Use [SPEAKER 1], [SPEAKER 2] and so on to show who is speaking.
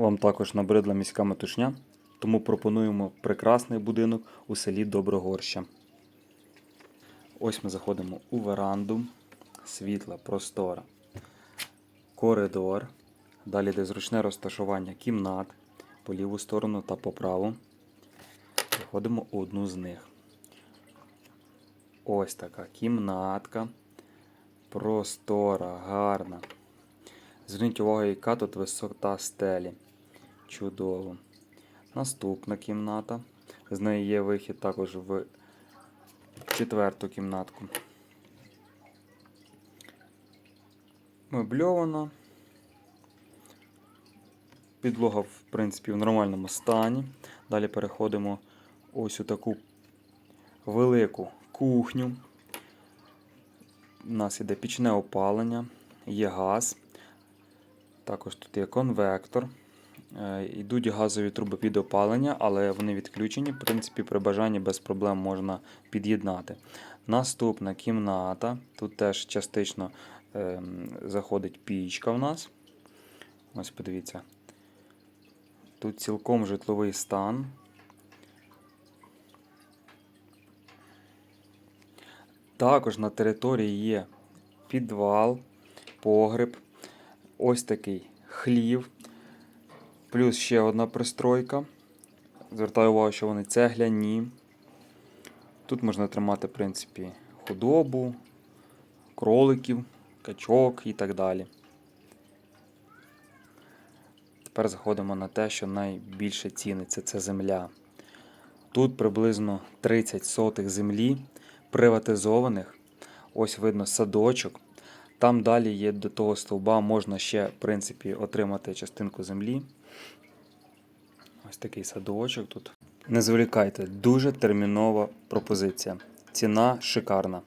[SPEAKER 1] Вам також набридла міська метушня, тому пропонуємо прекрасний будинок у селі Доброгорща. Ось ми заходимо у веранду, світла, простора, коридор. Далі йде зручне розташування кімнат по ліву сторону та по праву. Заходимо у одну з них. Ось така кімнатка. Простора, гарна. Зверніть увагу, яка тут висота стелі. Чудово. Наступна кімната. З неї є вихід також в четверту кімнатку. Мебльована. Підлога, в принципі, в нормальному стані. Далі переходимо ось у таку велику кухню. У нас іде пічне опалення, є газ. Також тут є конвектор. Е, Йдуть газові труби під опалення, але вони відключені. В принципі, при бажанні без проблем можна під'єднати. Наступна кімната. Тут теж частично ем, заходить пічка в нас. Ось подивіться. Тут цілком житловий стан. Також на території є підвал, погреб, ось такий хлів, плюс ще одна пристройка. Звертаю увагу, що вони цегляні. Тут можна тримати, в принципі, худобу, кроликів, качок і так далі. Тепер заходимо на те, що найбільше ціниться це земля. Тут приблизно 30 сотих землі приватизованих. Ось видно садочок. Там далі є до того стовба, можна ще, в принципі, отримати частинку землі. Ось такий садочок тут. Не зволікайте, дуже термінова пропозиція. Ціна шикарна.